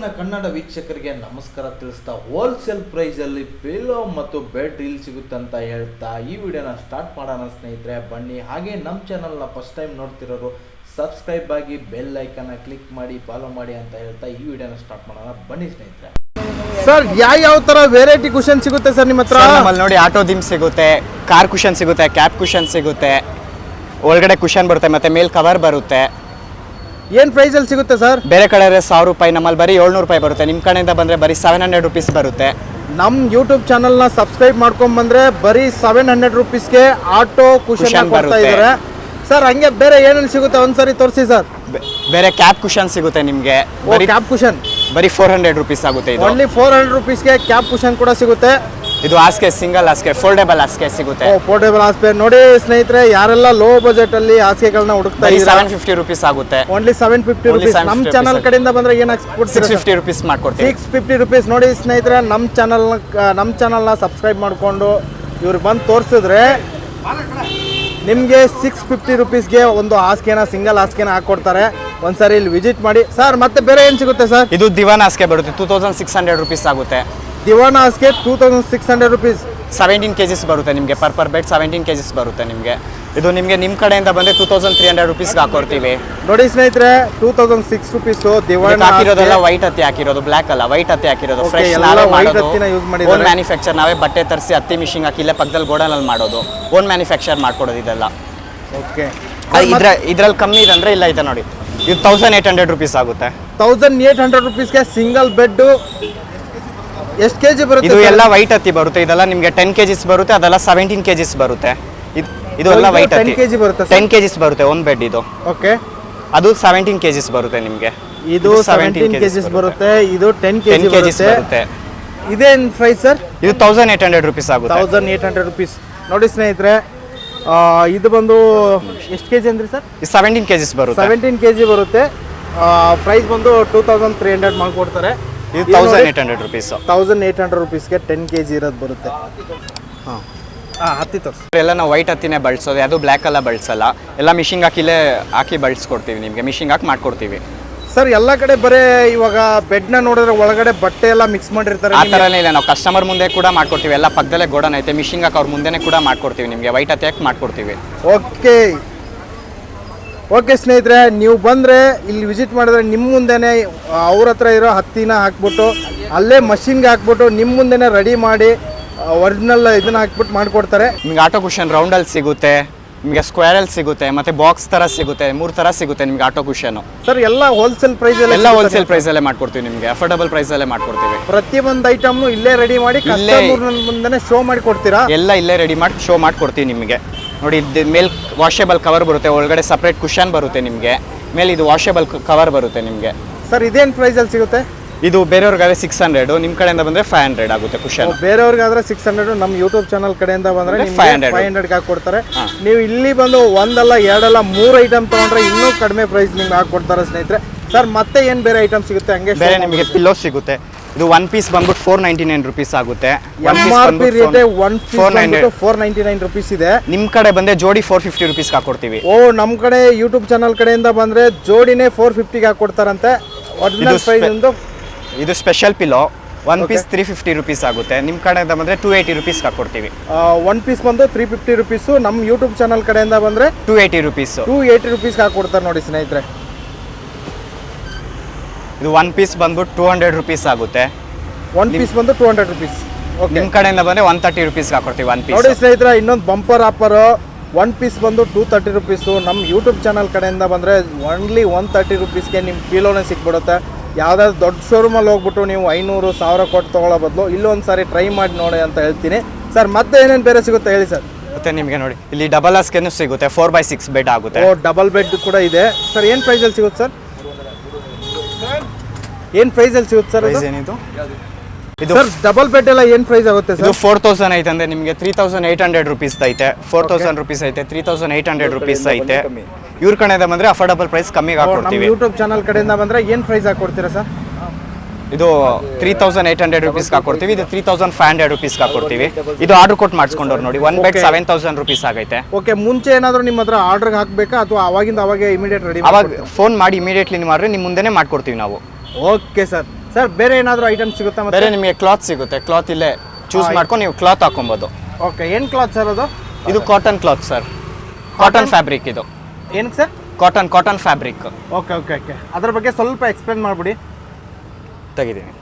ನನ್ನ ಕನ್ನಡ ವೀಕ್ಷಕರಿಗೆ ನಮಸ್ಕಾರ ತಿಳಿಸ್ತಾ ಹೋಲ್ಸೇಲ್ ಪ್ರೈಸಲ್ಲಿ ಪಿಲೋ ಮತ್ತು ಬೆಡ್ ರೀಲ್ ಸಿಗುತ್ತೆ ಅಂತ ಹೇಳ್ತಾ ಈ ವಿಡಿಯೋನ ಸ್ಟಾರ್ಟ್ ಮಾಡೋಣ ಸ್ನೇಹಿತರೆ. ಬನ್ನಿ ಹಾಗೆ ನಮ್ಮ ಚಾನಲ್ನ ಫಸ್ಟ್ ಟೈಮ್ ನೋಡ್ತಿರೋರು ಸಬ್ಸ್ಕ್ರೈಬ್ ಆಗಿ ಬೆಲ್ ಐಕನ್ನ ಕ್ಲಿಕ್ ಮಾಡಿ ಫಾಲೋ ಮಾಡಿ ಅಂತ ಹೇಳ್ತಾ ಈ ವಿಡಿಯೋನ ಸ್ಟಾರ್ಟ್ ಮಾಡೋಣ. ಬನ್ನಿ ಸ್ನೇಹಿತರೆ. ಸರ್ ಯಾವ ಯಾವ ತರ ವೆರೈಟಿ ಕ್ವಶನ್ ಸಿಗುತ್ತೆ ಸರ್ ನಿಮ್ಮ ಹತ್ರ? ನಮ್ಮಲ್ಲಿ ನೋಡಿ ಆಟೋ ದಿಮ್ ಸಿಗುತ್ತೆ ಕಾರ್ ಕುಷನ್ ಸಿಗುತ್ತೆ ಕ್ಯಾಪ್ ಕುಷನ್ ಸಿಗುತ್ತೆ ಒಳಗಡೆ ಕುಷನ್ ಬರುತ್ತೆ ಮತ್ತೆ ಮೇಲ್ ಕವರ್ ಬರುತ್ತೆ. ಏನ್ ಪ್ರೈಸ್ ಅಲ್ಲಿ ಸಿಗುತ್ತೆ ಸರ್ ಬೇರೆ ಕಡೆ ಸಾವಿರ ರೂಪಾಯಿ ನಮ್ಮಲ್ಲಿ ಬರೀ ಏಳ್ನೂರು ರೂಪಾಯಿ ಬರುತ್ತೆ. ನಿಮ್ಮ ಕಡೆಯಿಂದ ಬಂದರೆ ಬರೀ ಸೆವೆನ್ ಹಂಡ್ರೆಡ್ ರುಪೀಸ್ ಬರುತ್ತೆ. ನಮ್ಮ ಯೂಟ್ಯೂಬ್ ಚಾನಲ್ನ ನ ಸಬ್ಸ್ಕ್ರೈಬ್ ಮಾಡ್ಕೊಂಡ್ ಬಂದ್ರೆ ಬರೀ ಸೆವೆನ್ ಹಂಡ್ರೆಡ್ ರುಪೀಸ್ಗೆ ಆಟೋ ಕುಶನ್ ಕೊಡ್ತಾ ಬರುತ್ತೆ. ಇದಾರೆ ಸರ್ ಹಂಗೆ ಬೇರೆ ಏನೇನು ಸಿಗುತ್ತೆ? ಒಂದ್ಸರಿ ತೋರಿಸಿ ಸರ್ ಬೇರೆ ಕ್ಯಾಬ್ ಕುಷನ್ ಸಿಗುತ್ತೆ ನಿಮಗೆ. ಬರೀ ಕ್ಯಾಪ್ ಕುಶನ್ ಬರೀ ಫೋರ್ ಹಂಡ್ರೆಡ್ ರುಪೀಸ್ ಆಗುತ್ತೆ ಓನ್ಲಿ ಫೋರ್ ಹಂಡ್ರೆಡ್ ರುಪೀಸ್ಗೆ ಕ್ಯಾಬ್ ಕುಷನ್ ಕೂಡ ಸಿಗುತ್ತೆ. ಇದು ಹಾಸಿಗೆ ಸಿಂಗಲ್ ಹಾಸಿಗೆ ಫೋಲ್ಡೇಬಲ್ ಹಾಸಿಗೆ ಸಿಗುತ್ತೆ. ಪೋರ್ಟೇಬಲ್ ಹಾಸ್ಪೆ ನೋಡಿ ಸ್ನೇಹಿತರೆ ಯಾರೆಲ್ಲ ಲೋ ಬಜೆಟ್ ಅಲ್ಲಿ ಹಾಸಿಗೆಗಳನ್ನ ಹುಡುಕ್ತಾ ಇದ್ದಾರೆ? ಸೆವೆನ್ ಫಿಫ್ಟಿ ರುಪೀಸ್ ಆಗುತ್ತೆ. ಓನ್ಲಿ ಸೆವೆನ್ ಫಿಫ್ಟಿ ರುಪೀಸ್ 750 ನಮ್ಮ ಚಾನಲ್. ಕಡೆಯಿಂದ ಬಂದ್ರೆ ಏನ್ ಸಿಕ್ಸ್ ಫಿಫ್ಟಿ ರುಪೀಸ್ ಮಾಡ್ಕೊಡ್ತೀವಿ. ಸಿಕ್ಸ್ ಫಿಫ್ಟಿ ರುಪೀಸ್ ನೋಡಿ ಸ್ನೇಹಿತರೆ ನಮ್ಮ ಚಾನಲ್ ನಮ್ಮ ಚಾನಲ್ನ ಸಬ್ಸ್ಕ್ರೈಬ್ ಮಾಡಿಕೊಂಡು ಇವ್ರು ಬಂದು ತೋರಿಸಿದ್ರೆ ನಿಮಗೆ ಸಿಕ್ಸ್ ಫಿಫ್ಟಿ ರುಪೀಸ್ಗೆ ಒಂದು ಹಾಸಿಗೆನ ಸಿಂಗಲ್ ಹಾಸಿಗೆನ ಹಾಕ್ಕೊಡ್ತಾರೆ ಒಂದ್ಸರಿ ಇಲ್ಲಿ ವಿಸಿಟ್ ಮಾಡಿ. ಸರ್ ಮತ್ತೆ ಬೇರೆ ಏನು ಸಿಗುತ್ತೆ ಸರ್? ಇದು ದಿವಾನ್ ಹಾಸಿಗೆ ಬರುತ್ತೆ. Two thousand six hundred rupees ಆಗುತ್ತೆ. ದಿವಾನ ಹಾಸಿಗೆ two thousand six hundred rupees seventeen KGs ಬರುತ್ತೆ ನಿಮಗೆ per per bed seventeen KGs ಬರುತ್ತೆ ನಿಮಗೆ. ಇದು ನಿಮಗೆ ನಿಮ್ಮ ಕಡೆಯಿಂದ ಬಂದರೆ ಟೂ ತೌಸಂಡ್ ತ್ರೀ ಹಂಡ್ರೆಡ್ ರುಪೀಸ್ಗೆ ಹಾಕೊಡ್ತೀವಿ. ನೋಡಿ ಸ್ನೇಹಿತರೆ ಟೂ ತೌಸಂಡ್ ಸಿಕ್ಸ್ ರುಪೀಸು ದಿವಾನ ಹಾಕಿರೋದೆಲ್ಲ ವೈಟ್ ಹತ್ತಿ ಹಾಕಿರೋದು ಬ್ಲ್ಯಾಕ್ ಅಲ್ಲ ವೈಟ್ ಹತ್ತಿ ಹಾಕಿರೋದು ಫ್ರೆಶ್ ನಾವೇ ಮಾಡೋದು. ಓನ್ ಮ್ಯಾನುಫ್ಯಾಕ್ಚರ್ ನಾವೇ ಬಟ್ಟೆ ತರಿಸಿ ಹತ್ತಿ ಮಿಷಿನ್ ಹಾಕಿ ಇಲ್ಲೇ ಪಕ್ಕದಲ್ಲಿ ಗೋಡನಲ್ಲಿ ಮಾಡೋದು. ಓನ್ ಮ್ಯಾನುಫ್ಯಾಕ್ಚರ್ ಮಾಡ್ಕೊಡೋದು ಇದೆಲ್ಲ. ಓಕೆ ಇದ್ರ ಇದ್ರಲ್ಲಿ ಕಮ್ಮಿ ಇದೆ ಅಂದ್ರೆ ಇಲ್ಲ ಇದೆ ನೋಡಿ. ಇದು ತೌಸಂಡ್ ಏಟ್ ಹಂಡ್ರೆಡ್ ರುಪೀಸ್ ಆಗುತ್ತೆ. ತೌಸಂಡ್ ಏಟ್ ಹಂಡ್ರೆಡ್ ರುಪೀಸ್ಗೆ ಸಿಂಗಲ್ ಬೆಡ್ ಎಷ್ಟು ಕೆ ಜಿ ಬರುತ್ತೆ ಇದು? ಎಲ್ಲ ವೈಟ್ ಹತ್ತಿ ಬರುತ್ತೆ. ಇದೆಲ್ಲ ನಿಮಗೆ ಟೆನ್ ಕೆಜಿಸ್ ಬರುತ್ತೆ ಅದೆಲ್ಲ ಸೆವೆಂಟೀನ್ ಕೆಜಿಸ್ ಬರುತ್ತೆ. ಇದು ಎಲ್ಲ ವೈಟ್ 10 ಹತ್ತಿ. kg ಬರುತ್ತೆ? ಟೆನ್ ಕೆಜಿಸ್ ಬರುತ್ತೆ ಒಂದು ಬೆಡ್ ಇದು. ಓಕೆ ಅದು ಸೆವೆಂಟೀನ್ ಕೆಜಿಸ್ ಬರುತ್ತೆ ನಿಮಗೆ. ಇದು ಸೆವೆಂಟೀನ್ ಕೆಜಿಸ್ ಬರುತ್ತೆ. ಇದು ಟೆನ್ ಕೆಜಿ ಬರುತ್ತೆ. ಇದೇನು ಪ್ರೈಸ್ ಸರ್? ಇದು ತೌಸಂಡ್ ಏಟ್ ಹಂಡ್ರೆಡ್ ರುಪೀಸ್ ಆಗುತ್ತೆ. ತೌಸಂಡ್ ಏಟ್ ಹಂಡ್ರೆಡ್ ರುಪೀಸ್ ನೋಡಿ ಸ್ನೇಹಿತರೆ ಇದು ಬಂದು ಎಷ್ಟು ಕೆ ಜಿ ಅಂದ್ರಿ ಸರ್? ಇದು ಸೆವೆಂಟೀನ್ ಕೆಜಿಸ್ ಬರುತ್ತೆ. ಸೆವೆಂಟೀನ್ ಕೆ ಜಿ ಬರುತ್ತೆ ಪ್ರೈಸ್ ಬಂದು ಟೂ ತೌಸಂಡ್ ತ್ರೀ ಹಂಡ್ರೆಡ್ ಮಾಡ್ಕೊಡ್ತಾರೆ ಇದು thousand eight hundred rupees thousand eight hundred ರುಪೀಸ್ಗೆ ten K G ಇರೋದು ಬರುತ್ತೆ. ಹಾಂ. ಹಾಂ ಹತ್ತಿ ತೋರಿಸಿ. ಎಲ್ಲ ನಾವು ವೈಟ್ ಹತ್ತಿನೇ ಬಳಸೋದು ಅದು ಬ್ಲ್ಯಾಕ್ ಎಲ್ಲ ಬಳಸಲ್ಲ. ಎಲ್ಲ ಮಿಷಿಂಗ್ ಹಾಕಿಲೇ ಹಾಕಿ ಬಳಸ್ಕೊಡ್ತೀವಿ ನಿಮಗೆ ಮಿಷಿಂಗ್ ಹಾಕಿ ಮಾಡ್ಕೊಡ್ತೀವಿ. ಸರ್ ಎಲ್ಲ ಕಡೆ ಬರೇ ಇವಾಗ ಬೆಡ್ನ ನೋಡಿದ್ರೆ ಒಳಗಡೆ ಬಟ್ಟೆ ಎಲ್ಲ ಮಿಕ್ಸ್ ಮಾಡಿರ್ತಾರೆ ಆ ಥರನೇ ಇಲ್ಲ ನಾವು ಕಸ್ಟಮರ್ ಮುಂದೆ ಕೂಡ ಮಾಡ್ಕೊಡ್ತೀವಿ. ಎಲ್ಲ ಪಕ್ಕದಲ್ಲೇ ಗೋಡನ್ ಐತೆ ಮಿಷಿಂಗ್ ಹಾಕಿ ಅವ್ರ ಮುಂದೆನೇ ಕೂಡ ಮಾಡ್ಕೊಡ್ತೀವಿ ನಿಮಗೆ. ವೈಟ್ ಹತ್ತಿ ಹಾಕಿ ಮಾಡ್ಕೊಡ್ತೀವಿ. ಓಕೆ ಓಕೆ ಸ್ನೇಹಿತರೆ ನೀವು ಬಂದರೆ ಇಲ್ಲಿ ವಿಸಿಟ್ ಮಾಡಿದ್ರೆ ನಿಮ್ಮ ಮುಂದೆನೇ ಅವ್ರ ಹತ್ರ ಇರೋ ಹತ್ತಿನ ಹಾಕ್ಬಿಟ್ಟು ಅಲ್ಲೇ ಮಷಿನ್ಗೆ ಹಾಕ್ಬಿಟ್ಟು ನಿಮ್ಮ ಮುಂದೆನೇ ರೆಡಿ ಮಾಡಿ ಒರಿಜಿನಲ್ ಇದನ್ನ ಹಾಕ್ಬಿಟ್ಟು ಮಾಡಿಕೊಡ್ತಾರೆ. ನಿಮ್ಗೆ ಆಟೋ ಕುಷನ್ ರೌಂಡಲ್ಲಿ ಸಿಗುತ್ತೆ ನಿಮಗೆ ಸ್ಕ್ವೇರಲ್ಲಿ ಸಿಗುತ್ತೆ ಮತ್ತೆ ಬಾಕ್ಸ್ ಥರ ಸಿಗುತ್ತೆ ಮೂರು ಥರ ಸಿಗುತ್ತೆ ನಿಮ್ಗೆ ಆಟೋ ಕುಷನು ಸರ್ ಎಲ್ಲ ಹೋಲ್ಸೇಲ್ ಪ್ರೈಸ್ ಎಲ್ಲ ಹೋಲ್ಸೇಲ್ ಪ್ರೈಸಲ್ಲೇ ಮಾಡ್ಕೊಡ್ತೀವಿ ನಿಮಗೆ ಅಫೋರ್ಡಬಲ್ ಪ್ರೈಸಲ್ಲೇ ಮಾಡ್ಕೊಡ್ತೀವಿ. ಪ್ರತಿಯೊಂದು ಐಟಮ್ನು ಇಲ್ಲೇ ರೆಡಿ ಮಾಡಿ ಇಲ್ಲೇ- ಮುಂದೆನೇ ಶೋ ಮಾಡಿ ಕೊಡ್ತೀರಾ? ಎಲ್ಲ ಇಲ್ಲೇ ರೆಡಿ ಮಾಡಿ ಶೋ ಮಾಡ್ಕೊಡ್ತೀವಿ ನಿಮಗೆ. ನೋಡಿ ಇದು ಮೇಲ್ ವಾಷೇಬಲ್ ಕವರ್ ಬರುತ್ತೆ ಒಳಗಡೆ ಸಪ್ರೇಟ್ ಕುಷನ್ ಬರುತ್ತೆ ನಿಮಗೆ. ಮೇಲೆ ಇದು ವಾಷೇಬಲ್ ಕವರ್ ಬರುತ್ತೆ ನಿಮಗೆ. ಸರ್ ಇದೇನು ಪ್ರೈಸಲ್ಲಿ ಸಿಗುತ್ತೆ? ಇದು ಬೇರೆಯವ್ರಿಗಾದ್ರೆ ಸಿಕ್ಸ್ ಹಂಡ್ರೆಡ್ ನಿಮ್ಮ ಕಡೆಯಿಂದ ಬಂದರೆ ಫೈವ್ ಹಂಡ್ರೆಡ್ ಆಗುತ್ತೆ ಕುಷನ್ ಬೇರೆಯವ್ರಿಗಾದ್ರೆ ಸಿಕ್ಸ್ ಹಂಡ್ರೆಡ್ ನಮ್ಮ ಯೂಟ್ಯೂಬ್ ಚಾನಲ್ ಕಡೆಯಿಂದ ಬಂದರೆ ಫೈವ್ ಹಂಡ್ರೆಡ್ 500. ಫೈವ್ ಹಂಡ್ರೆಡ್ಗೆ ಹಾಕ್ಕೊಡ್ತಾರೆ. ನೀವು ಇಲ್ಲಿ ಬಂದು ಒಂದಲ್ಲ ಎರಡಲ್ಲ ಮೂರು ಐಟಮ್ ತೊಗೊಂಡ್ರೆ ಇನ್ನೂ ಕಡಿಮೆ ಪ್ರೈಸ್ ನಿಮ್ಗೆ ಹಾಕ್ಕೊಡ್ತಾರೆ ಸ್ನೇಹಿತರೆ. ಸರ್ ಮತ್ತೆ ಏನು ಬೇರೆ ಐಟಮ್ ಸಿಗುತ್ತೆ? ಹಂಗೆ ಬೇರೆ ನಿಮಗೆ ಪಿಲ್ಲೋ ಸಿಗುತ್ತೆ. ಇದು ಒನ್ ಪೀಸ್ ಬಂದ್ಬಿಟ್ಟು ಫೋರ್ ನೈಂಟಿ ನೈನ್ ರುಪೀಸ್ ಆಗುತ್ತೆ ಫೋರ್ ನೈಂಟಿ ನೈನ್ ರುಪೀಸ್ ಇದೆ. ನಿಮ್ಮ ಕಡೆ ಬಂದ್ರೆ ಜೋಡಿ ಫೋರ್ ಫಿಫ್ಟಿ ರುಪೀಸ್ ಹಾಕೊಡ್ತೀವಿ. ಓ ನಮ್ಮ ಕಡೆ ಯೂಟ್ಯೂಬ್ ಚಾನಲ್ ಕಡೆಯಿಂದ ಬಂದ್ರೆ ಜೋಡಿನೇ ಫೋರ್ ಫಿಫ್ಟಿಗೆ ಹಾಕೊಡ್ತಾರಂತೆ. ಇದು special pillow one piece three fifty rupees ಆಗುತ್ತೆ. ನಿಮ್ಮ ಕಡೆಯಿಂದ ಬಂದರೆ ಟೂ ಏಯ್ಟಿ ರುಪೀಸ್ ಹಾಕೊಡ್ತೀವಿ. ಒನ್ ಪೀಸ್ ಬಂದು ತ್ರೀ ಫಿಫ್ಟಿ ರುಪೀಸು ನಮ್ಮ ಯೂಟ್ಯೂಬ್ ಚಾನಲ್ ಕಡೆಯಿಂದ ಬಂದರೆ two eighty rupees two eighty ರುಪೀಸ್ಗೆ ಹಾಕ್ಕೊಡ್ತಾರೆ ನೋಡಿ ಸ್ನೇಹಿತರೆ. ಇದು ಒನ್ ಪೀಸ್ ಬಂದ್ಬಿಟ್ಟು ಟೂ ಹಂಡ್ರೆಡ್ ರುಪೀಸ್ ಆಗುತ್ತೆ. ಒನ್ ಪೀಸ್ ಬಂದು ಟೂ ಹಂಡ್ರೆಡ್ ರುಪೀಸ್ ಓಕೆ ನಿಮ್ಮ ಕಡೆಯಿಂದ ಬಂದರೆ ಒನ್ ತರ್ಟಿ ರುಪೀಸ್ಗೆ ಹಾಕೊಡ್ತೀವಿ ಒನ್ ಪೀಸ್ ನೋಡಿ ಸ್ನೇಹಿತರೆ ಇನ್ನೊಂದು ಬಂಪರ್ ಆಫರ್ ಒನ್ ಪೀಸ್ ಬಂದು ಟೂ ತರ್ಟಿ ರುಪೀಸು ನಮ್ಮ ಯೂಟ್ಯೂಬ್ ಚಾನಲ್ ಕಡೆಯಿಂದ ಬಂದರೆ ಓನ್ಲಿ ಒನ್ ತರ್ಟಿ ರುಪೀಸ್ಗೆ ನಿಮ್ಮ ಫೀಲೋನೇ ಸಿಕ್ಬಿಡುತ್ತೆ ಯಾವುದಾದ್ರು ದೊಡ್ಡ ಶೋರೂಮಲ್ಲಿ ಹೋಗ್ಬಿಟ್ಟು ನೀವು ಐನೂರು ಸಾವಿರ ಕೊಟ್ಟು ತೊಗೊಳ್ಳೋ ಬದಲು ಇಲ್ಲೊಂದು ಸಾರಿ ಟ್ರೈ ಮಾಡಿ ನೋಡಿ ಅಂತ ಹೇಳ್ತೀನಿ. ಸರ್ ಮತ್ತೆ ಏನೇನು ಬೇರೆ ಸಿಗುತ್ತೆ ಹೇಳಿ ಸರ್ ಮತ್ತೆ ನಿಮಗೆ ನೋಡಿ ಇಲ್ಲಿ ಡಬಲ್ ಆಸ್ಕೇನು ಸಿಗುತ್ತೆ ಫೋರ್ ಬೈ ಸಿಕ್ಸ್ ಬೆಡ್ ಆಗುತ್ತೆ. ಓ ಡಬಲ್ ಬೆಡ್ ಕೂಡ ಇದೆ. ಸರ್ ಏನು ಪ್ರೈಸಲ್ಲಿ ಸಿಗುತ್ತೆ ಸರ್ ಏನು ಪ್ರೈಸಲ್ಲಿ ಸಿಗುತ್ತೆ ಸರ್ ಪ್ರೈಸ್ ಏನಿದು? ಇದು ಸರ್ ಡಬಲ್ ಬೆಡ್ ಎಲ್ಲ ಏನು ಪ್ರೈಸ್ ಆಗುತ್ತೆ ಇದು ಸರ್? ಫೋರ್ ತೌಸಂಡ್ ಐತೆ ಅಂದ್ರೆ ನಿಮಗೆ three thousand eight hundred rupees ಐತೆ. ಫೋರ್ ತೌಸಂಡ್ ರುಪೀಸ್ ಐತೆ three thousand eight hundred rupees ಐತೆ. ಇವ್ರ ಕಡೆಯಿಂದ ಬಂದ್ರೆ ಅಫೋರ್ಡಬಲ್ ಪ್ರೈಸ್ ಕಮ್ಮಿಗೆ ನಮ್ಮ ಹಾಕೊಡ್ತೀವಿ. ಯೂಟ್ಯೂಬ್ ಚಾನಲ್ ಕಡೆಯಿಂದ ಬಂದರೆ ಏನು ಪ್ರೈಸ್ ಹಾಕ್ಕೊಡ್ತೀರಾ ಸರ್? ಇದು ತ್ರೀ ತೌಸಂಡ್ ಏಯ್ಟ್ ಹಂಡ್ರೆಡ್ ರುಪೀಸ್ಗೆ ಹಾಕೊಡ್ತೀವಿ ಇದು ತ್ರೀ ತೌಸಂಡ್ ಫೈವ್ ಹಂಡ್ರೆಡ್ ರುಪೀಸ್ಗೆ ಹಾಕೊಡ್ತೀವಿ. ಇದು ಆರ್ಡರ್ ಕೊಟ್ಟು ಮಾಡಿಸ್ಕೊಂಡವ್ರು ನೋಡಿ one bed. Seven thousand rupees ಆಗೈತೆ. ಓಕೆ ಮುಂಚೆ ಏನಾದರೂ ನಿಮ್ಮ ಹತ್ರ ಆರ್ಡರ್ಗೆ ಹಾಕಬೇಕಾ? ಅಥವಾ ಅವಾಗಿಂದ ಅವಾಗೆ ಇಮಿಡಿಯೇಟ್ ರೆಡಿ ಅವಾಗ ಫೋನ್ ಮಾಡಿ ಇಮಿಡಿಯೇಟ್ಲಿ ಮಾಡಿದ್ರೆ ನಿಮ್ಮ ಮುಂದೆ ಮಾಡ್ಕೊಡ್ತೀವಿ ನಾವು. ಓಕೆ ಸರ್ ಸರ್ ಬೇರೆ ಏನಾದರೂ ಐಟಮ್ ಸಿಗುತ್ತಾ ಮತ್ತೆ? ಬೇರೆ ನಿಮಗೆ ಕ್ಲಾತ್ ಸಿಗುತ್ತೆ. ಕ್ಲಾತ್ ಇಲ್ಲೇ ಚೂಸ್ ಮಾಡ್ಕೊಂಡು ನೀವು ಕ್ಲಾತ್ ಹಾಕೊಬೋದು. ಓಕೆ ಏನು ಕ್ಲಾತ್ ಸರ್ ಅದು? ಇದು cotton cloth sir cotton fabric ಇದು. ಏನಕ್ಕೆ sir cotton cotton fabric okay okay okay ಅದ್ರ ಬಗ್ಗೆ ಸ್ವಲ್ಪ ಎಕ್ಸ್ಪ್ಲೇನ್ ಮಾಡಿಬಿಡಿ. ತೆಗಿದ್ದೀನಿ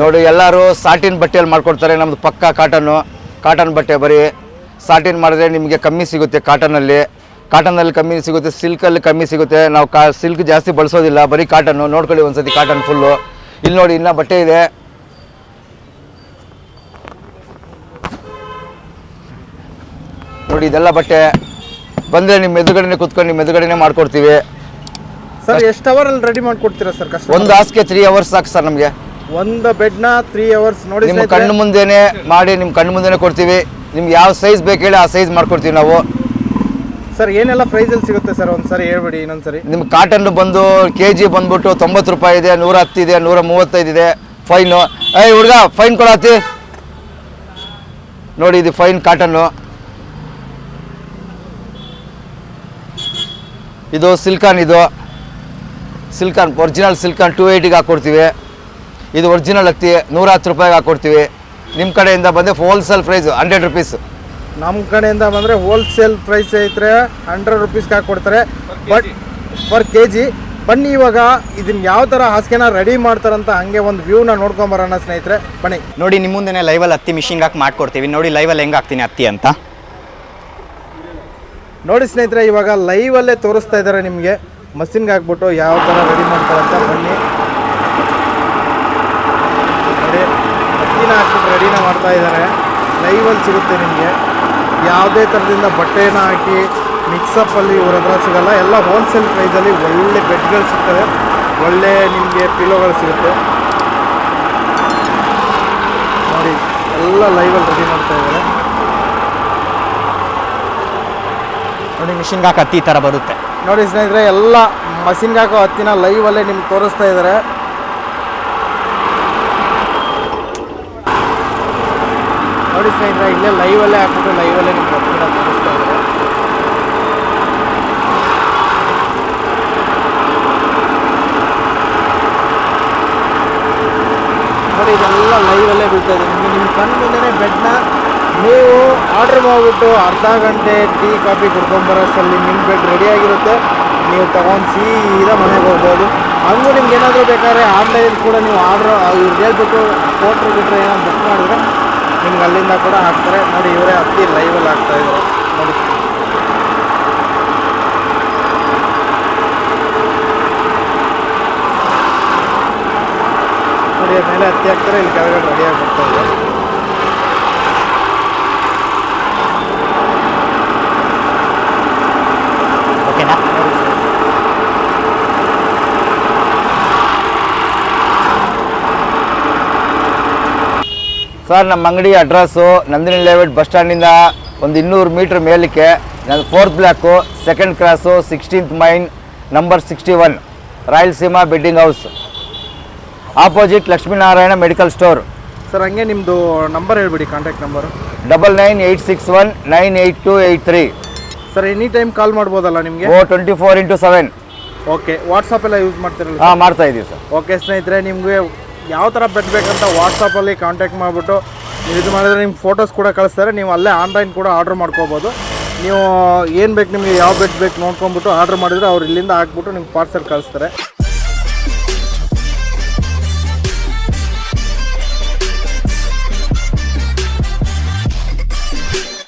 ನೋಡಿ ಎಲ್ಲರೂ ಸಾಟಿನ್ ಬಟ್ಟೆಯಲ್ಲಿ ಮಾಡ್ಕೊಡ್ತಾರೆ. ನಮ್ದು ಪಕ್ಕ ಕಾಟನ್ನು ಕಾಟನ್ ಬಟ್ಟೆ ಬರೀ. ಸಾಟಿನ್ ಮಾಡಿದ್ರೆ ನಿಮಗೆ ಕಮ್ಮಿ ಸಿಗುತ್ತೆ ಕಾಟನಲ್ಲಿ ಕಾಟನಲ್ಲಿ ಕಮ್ಮಿ ಸಿಗುತ್ತೆ ಸಿಲ್ಕಲ್ಲಿ ಕಮ್ಮಿ ಸಿಗುತ್ತೆ. ನಾವು ಕಾ ಸಿಲ್ಕ್ ಜಾಸ್ತಿ ಬಳಸೋದಿಲ್ಲ ಬರೀ ಕಾಟನ್ನು ನೋಡ್ಕೊಳ್ಳಿ ಒಂದ್ಸತಿ ಕಾಟನ್ ಫುಲ್ಲು ಇಲ್ಲಿ ನೋಡಿ ಇನ್ನೂ ಬಟ್ಟೆ ಇದೆ. ನೋಡಿ ಇದೆಲ್ಲ ಬಟ್ಟೆ. ಬಂದರೆ ನಿಮ್ಮ ಮೆದುಗಡೆನೆ ಕುತ್ಕೊಂಡು ನಿಮ್ಮ ಮೆದುಗಡೆನೆ ಮಾಡ್ಕೊಡ್ತೀವಿ. ಸರ್ ಎಷ್ಟು ಅವರಲ್ಲಿ ರೆಡಿ ಮಾಡ್ಕೊಡ್ತೀರಾ ಸರ್ ಕಷ್ಟ ಒಂದು ಹಾಸಿಗೆ ತ್ರೀ ಅವರ್ಸ್ ಸಾಕು ಸರ್ ನಮಗೆ. ಒಂದು ಬೆಡ್ನ ತ್ರೀ ಅವರ್ಸ್ ನೋಡಿ ನಿಮ್ಮ. ಕಣ್ಣು ಮುಂದೆನೆ ಮಾಡಿ ನಿಮ್ಮ ಕಣ್ಣು ಮುಂದೆನೆ ಕೊಡ್ತೀವಿ. ನಿಮ್ಗೆ ಯಾವ ಸೈಜ್ ಬೇಕು ಹೇಳಿ ಆ ಸೈಜ್ ಮಾಡ್ಕೊಡ್ತೀವಿ ನಾವು. ಸರ್, ಏನೆಲ್ಲ ಪ್ರೈಸಲ್ಲಿ ಸಿಗುತ್ತೆ ಸರ್? ಒಂದ್ಸರಿ ಹೇಳ್ಬಿಡಿ, ಇನ್ನೊಂದ್ಸರಿ. ನಿಮ್ಮ ಕಾಟನ್ ಬಂದು ಕೆ ಜಿ ಬಂದ್ಬಿಟ್ಟು ತೊಂಬತ್ತು ರೂಪಾಯಿ ಇದೆ, ನೂರ ಹತ್ತು ಇದೆ, ನೂರ ಮೂವತ್ತೈದು ಇದೆ. ಫೈನು ಏಯ್, ಹುಡುಗ ಫೈನ್ ಕೊಡತ್ತಿ ನೋಡಿ, ಇದು ಫೈನ್ ಕಾಟನ್ನು ಇದು ಸಿಲ್ಕಾನ್ ಇದು. ಸಿಲ್ಕಾನ್ ಒರಿಜಿನಲ್ ಸಿಲ್ಕಾನ್ ಟೂ ಏಯ್ಟಿಗೆ ಹಾಕ್ಕೊಡ್ತೀವಿ ಇದು ಒರಿಜಿನಲ್ ಹತ್ತಿ, ನೂರ ಹತ್ತು ರೂಪಾಯಿಗೆ ಹಾಕ್ಕೊಡ್ತೀವಿ ನಿಮ್ಮ ಕಡೆಯಿಂದ ಬಂದೆ ಹೋಲ್ಸೇಲ್ ಪ್ರೈಸ್ ಹಂಡ್ರೆಡ್ ರುಪೀಸ್ ನಮ್ಮ ಕಡೆಯಿಂದ ಬಂದರೆ ಹೋಲ್ಸೇಲ್ ಪ್ರೈಸ್ ಐತ್ರೆ ಹಂಡ್ರೆಡ್ ರುಪೀಸ್ಗೆ ಹಾಕ್ಕೊಡ್ತಾರೆ ಬಟ್ ಪರ್ ಕೆ ಜಿ ಬನ್ನಿ ಇವಾಗ ಇದನ್ನ ಯಾವ ಥರ ಹಾಸಿಗೆನ ರೆಡಿ ಮಾಡ್ತಾರಂತ ಹಂಗೆ ಒಂದು ವ್ಯೂನ ನೋಡ್ಕೊಂಬರೋಣ ಸ್ನೇಹಿತರೆ ಬನ್ನಿ. ನೋಡಿ ನಿಮ್ಮ ಮುಂದೆ ಲೈವಲ್ಲಿ ಹತ್ತಿ ಮಿಷಿನ್ಗೆ ಹಾಕಿ ಮಾಡ್ಕೊಡ್ತೀವಿ. ನೋಡಿ ಲೈವಲ್ಲಿ ಹೆಂಗೆ ಹಾಕ್ತೀನಿ ಹತ್ತಿ ಅಂತ. ನೋಡಿ ಸ್ನೇಹಿತರೆ ಇವಾಗ ಲೈವಲ್ಲೇ ತೋರಿಸ್ತಾ ಇದ್ದಾರೆ ನಿಮಗೆ. ಮಷಿನ್ಗೆ ಹಾಕ್ಬಿಟ್ಟು ಯಾವ ಥರ ರೆಡಿ ಮಾಡ್ತಾರಂತ ಬನ್ನಿ. ನೋಡಿ ಹತ್ತಿನ ಹಾಕ್ಬಿಟ್ಟು ರೆಡಿನ ಮಾಡ್ತಾ ಇದ್ದಾರೆ ಲೈವಲ್ಲಿ ಸಿಗುತ್ತೆ ನಿಮಗೆ. ಯಾವುದೇ ಥರದಿಂದ ಬಟ್ಟೆನ ಹಾಕಿ ಮಿಕ್ಸಪ್ಪಲ್ಲಿ ಇವ್ರ ಹತ್ರ ಸಿಗೋಲ್ಲ. ಎಲ್ಲ ಹೋಲ್ಸೇಲ್ ಪ್ರೈಸಲ್ಲಿ ಒಳ್ಳೆ ಬೆಡ್ಗಳು ಸಿಗ್ತವೆ. ಒಳ್ಳೆ ನಿಮಗೆ ಪಿಲೋಗಳು ಸಿಗುತ್ತೆ. ನೋಡಿ ಎಲ್ಲ ಲೈವಲ್ಲಿ ರೆಡಿ ಮಾಡ್ತಾ ಇದ್ದಾರೆ. ನೋಡಿ ಮಿಷಿನ್ಗೆ ಹಾಕಿ ಹತ್ತಿ ಈ ಥರ ಬರುತ್ತೆ. ನೋಡಿ ಸ್ನೇಹಿತರೆ ಎಲ್ಲ ಮಷಿನ್ಗೆ ಹಾಕೋ ಹತ್ತಿನ ಲೈವಲ್ಲೇ ನಿಮ್ಗೆ ತೋರಿಸ್ತಾ ಇದ್ದಾರೆ. ನೋಡಿ ಸ್ನೇಹಿತರೆ, ಇಲ್ಲೇ ಲೈವಲ್ಲೇ ಹಾಕ್ಬಿಟ್ಟು ಲೈವಲ್ಲೇ ನಿಮ್ಗೆ ಕೂಡ ತೋರಿಸ್ತಾ ಇದ್ದಾರೆ. ನೋಡಿ, ಇದೆಲ್ಲ ಲೈವಲ್ಲೇ ಬೀಳ್ತಾ ಇದೆ. ನಿಮಗೆ ನಿಮ್ಮ ಕಣ್ಣು ಮುಂದೆನೇ ಬೆಡ್ನ ನೀವು ಆರ್ಡ್ರ್ ಮಾಡಿಬಿಟ್ಟು ಅರ್ಧ ಗಂಟೆ ಟೀ, ಕಾಫಿ ಕುಡ್ಕೊಂಬರೋಷ್ಟರಲ್ಲಿ ನಿಮ್ಮ ಬೆಡ್ ರೆಡಿಯಾಗಿರುತ್ತೆ ನೀವು ತೊಗೊಂಡು ಸೀದಾ ಮನೆಗೆ ಹೋಗ್ಬೋದು. ಹಂಗೂ ನಿಮ್ಗೆ ಏನಾದರೂ ಬೇಕಾದ್ರೆ ಆನ್ಲೈನ್ ಕೂಡ ನೀವು ಆರ್ಡ್ರ್ ಇವ್ರು ಹೇಳ್ಬಿಟ್ಟು ಫೋಟೋ ಬಿಟ್ಟರೆ ಏನೋ ಬುಕ್ ಮಾಡಿದ್ರೆ ನಿಮ್ಗೆ ಅಲ್ಲಿಂದ ಕೂಡ ಹಾಕ್ತಾರೆ. ನೋಡಿ, ಇವರೇ ಹತ್ತಿ ಲೈವಲ್ಲಿ ಹಾಕ್ತಾ ಇದ್ದಾರೆ. ನೋಡಿ. ನೋಡಿ ಮೇಲೆ ಹತ್ತಿ ಹಾಕ್ತಾರೆ. ಇಲ್ಲಿ ಕೆಳಗಡೆ ರೆಡಿಯಾಗಿ ಬರ್ತಾ ಇದೆ. ಸರ್ ನಮ್ಮ ಅಂಗಡಿ ಅಡ್ರೆಸ್ಸು ನಂದಿನಿ ಲೇಔಟ್ ಬಸ್ ಸ್ಟ್ಯಾಂಡಿಂದ ಒಂದು ಇನ್ನೂರು ಮೀಟ್ರ್ ಮೇಲಕ್ಕೆ. ನನ್ನ fourth block second cross sixteenth main number sixty one Rayalaseema bedding house. Opposite Lakshminarayana medical store. Sir ಹಂಗೆ ನಿಮ್ಮದು ನಂಬರ್ ಹೇಳ್ಬಿಡಿ contact number. Double nine eight six one nine eight two eight three. Sir any time call ಮಾಡ್ಬೋದಲ್ಲ ನಿಮಗೆ? ಓ twenty four into seven. Okay WhatsApp ಎಲ್ಲ use ಮಾಡ್ತಿರಲ್ಲ ಹಾಂ ಮಾಡ್ತಾ ಇದ್ದೀವಿ ಸರ್. ಓಕೆ ಸ್ನೇಹಿತರೆ ನಿಮಗೆ ಯಾವ ಥರ ಬೆಟ್ಟಬೇಕಂತ ಬೇಕಂತ ವಾಟ್ಸಪ್ಪಲ್ಲಿ ಕಾಂಟ್ಯಾಕ್ಟ್ ಮಾಡಿಬಿಟ್ಟು ನೀವು ಇದು ಮಾಡಿದ್ರೆ ನಿಮ್ಮ ಫೋಟೋಸ್ ಕೂಡ ಕಳಿಸ್ತಾರೆ. ನೀವು ಅಲ್ಲೇ ಆನ್ಲೈನ್ ಕೂಡ ಆರ್ಡ್ರ್ ಮಾಡ್ಕೋಬೋದು. ನೀವು ಏನು ಬೇಕು ನಿಮಗೆ, ಯಾವ ಬೆಡ್ ಬೇಕು ನೋಡ್ಕೊಂಬಿಟ್ಟು ಆರ್ಡ್ರ್ ಮಾಡಿದರೆ ಅವ್ರು ಇಲ್ಲಿಂದ ಹಾಕ್ಬಿಟ್ಟು ನಿಮ್ಗೆ ಪಾರ್ಸೆಲ್ ಕಳಿಸ್ತಾರೆ.